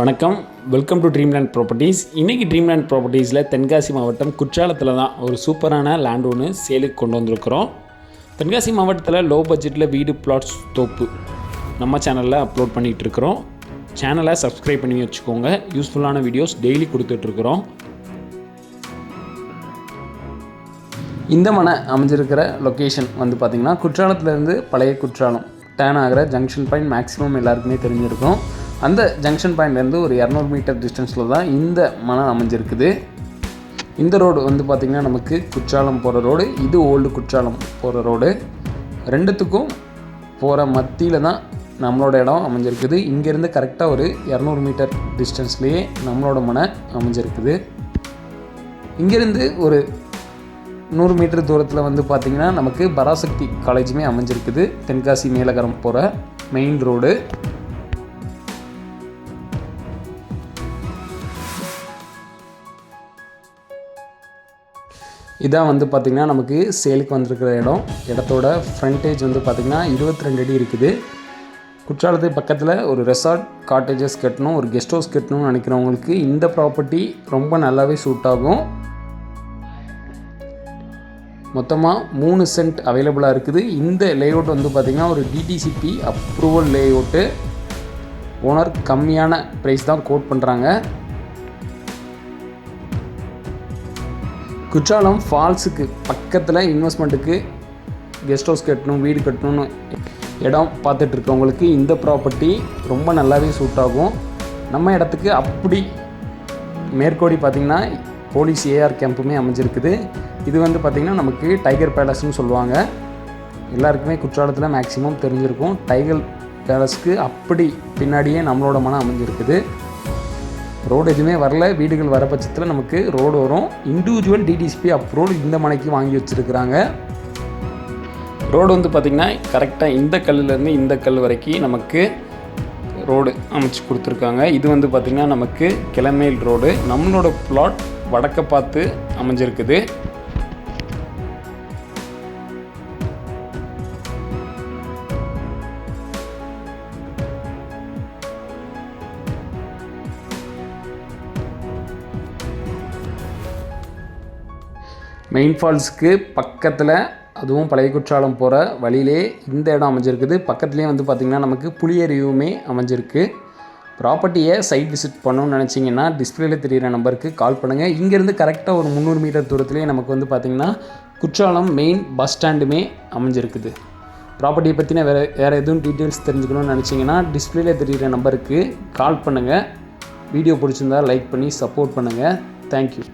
வணக்கம். Welcome to Dreamland properties இன்றைக்கி Dreamland ப்ராப்பர்ட்டிஸில் தென்காசி மாவட்டம் குற்றாலத்தில் தான் ஒரு சூப்பரான லேண்ட் ஒன்று சேலுக்கு கொண்டு வந்திருக்கிறோம். தென்காசி மாவட்டத்தில் லோ பட்ஜெட்டில் வீடு பிளாட்ஸ் தோப்பு நம்ம சேனலில் அப்லோட் பண்ணிகிட்டு இருக்கிறோம். சேனலை சப்ஸ்கிரைப் பண்ணி வச்சுக்கோங்க. யூஸ்ஃபுல்லான வீடியோஸ் டெய்லி கொடுத்துட்ருக்குறோம் இந்த மனை அமைஞ்சிருக்கிற லொக்கேஷன் வந்து பார்த்திங்கன்னா குற்றாலத்துலேருந்து பழைய குற்றாலம் டேன் ஆகிற ஜங்ஷன் பாயிண்ட் மேக்ஸிமம் எல்லாருக்குமே தெரிஞ்சிருக்கும். அந்த ஜங்ஷன் பாயிண்ட்லேருந்து ஒரு இரநூறு மீட்டர் டிஸ்டன்ஸில் தான் இந்த மனம் அமைஞ்சிருக்குது. இந்த ரோடு வந்து பார்த்திங்கன்னா நமக்கு குற்றாலம் போகிற ரோடு இது ஓல்டு குற்றாலம் போகிற ரோடு ரெண்டுத்துக்கும் போகிற மத்தியில் தான் நம்மளோட இடம் அமைஞ்சிருக்குது. இங்கேருந்து கரெக்டாக ஒரு இரநூறு மீட்டர் டிஸ்டன்ஸ்லேயே நம்மளோட மனை அமைஞ்சிருக்குது. இங்கேருந்து ஒரு நூறு மீட்டர் தூரத்தில் வந்து பார்த்திங்கன்னா நமக்கு பராசக்தி காலேஜுமே அமைஞ்சிருக்குது. தென்காசி மேலகரம் போகிற மெயின் ரோடு இதான் வந்து பார்த்திங்கன்னா நமக்கு சேலுக்கு வந்திருக்கிற இடம். இடத்தோட ஃப்ரண்டேஜ் வந்து பார்த்திங்கன்னா இருபத்தி ரெண்டு அடி இருக்குது. குற்றாலத்துக்கு பக்கத்தில் ஒரு ரெசார்ட் காட்டேஜஸ் கட்டணும் ஒரு கெஸ்ட் ஹவுஸ் கட்டணும்னு நினைக்கிறவங்களுக்கு இந்த ப்ராப்பர்ட்டி ரொம்ப நல்லாவே சூட் ஆகும். மொத்தமாக மூணு சென்ட் அவைலபிளாக இருக்குது. இந்த லேஅவுட் வந்து பார்த்திங்கன்னா ஒரு டிடிசிபி அப்ரூவல் லேஅவுட்டு ஓனர் கம்மியான ப்ரைஸ் தான் கோட் பண்ணுறாங்க குற்றாலம் ஃபால்ஸுக்கு பக்கத்தில் இன்வெஸ்ட்மெண்ட்டுக்கு கெஸ்ட் ஹவுஸ் கட்டணும் வீடு கட்டணும்னு இடம் பார்த்துட்டு இருக்கவங்களுக்கு இந்த ப்ராப்பர்ட்டி ரொம்ப நல்லாவே சூட் ஆகும். நம்ம இடத்துக்கு அப்படி மேற்கோடி பார்த்திங்கன்னா போலீஸ் ஏஆர் கேம்புமே அமைஞ்சிருக்குது. இது வந்து பார்த்திங்கன்னா நமக்கு டைகர் பேலஸ்னு சொல்லுவாங்க. எல்லாருக்குமே குற்றாலத்தில் மேக்ஸிமம் தெரிஞ்சிருக்கும். டைகர் பேலஸ்க்கு அப்படி பின்னாடியே நம்மளோட மனம் அமைஞ்சிருக்குது. ரோடு எதுவுமே வரல. வீடுகள் வர பட்சத்தில் நமக்கு ரோடு வரும். இண்டிவிஜுவல் டிடிசிபி அப்ரூவல் இந்த மனைக்கு வாங்கி வச்சுருக்குறாங்க. ரோடு வந்து பார்த்திங்கன்னா கரெக்டாக இந்த கல்லுலேருந்து இந்த கல் வரைக்கும் நமக்கு ரோடு அமைச்சு கொடுத்துருக்காங்க. இது வந்து பார்த்திங்கன்னா நமக்கு கிளமேல் ரோடு நம்மளோட பிளாட் வடக்க பார்த்து அமைஞ்சிருக்குது. மெயின் ஃபால்ஸுக்கு பக்கத்தில் அதுவும் பழைய குற்றாலம் போகிற வழியிலே இந்த இடம் அமைஞ்சிருக்குது. பக்கத்துலேயே வந்து பார்த்திங்கன்னா நமக்கு புளியறிவுமே அமைஞ்சிருக்கு. ப்ராப்பர்ட்டியை சைட் விசிட் பண்ணணும்னு நினச்சிங்கன்னா டிஸ்பிளேல தெரிகிற நம்பருக்கு கால் பண்ணுங்கள் இங்கேருந்து கரெக்டாக ஒரு முந்நூறு மீட்டர் தூரத்துலேயே நமக்கு வந்து பார்த்திங்கன்னா குற்றாலம் மெயின் பஸ் ஸ்டாண்டுமே அமைஞ்சிருக்குது. ப்ராப்பர்ட்டியை பற்றின வேறு வேறு எதுவும் டீட்டெயில்ஸ் தெரிஞ்சுக்கணும்னு நினச்சிங்கன்னா டிஸ்பிளேல தெரிகிற நம்பருக்கு கால் பண்ணுங்கள் வீடியோ பிடிச்சிருந்தா லைக் பண்ணி சப்போர்ட் பண்ணுங்கள் தேங்க்யூ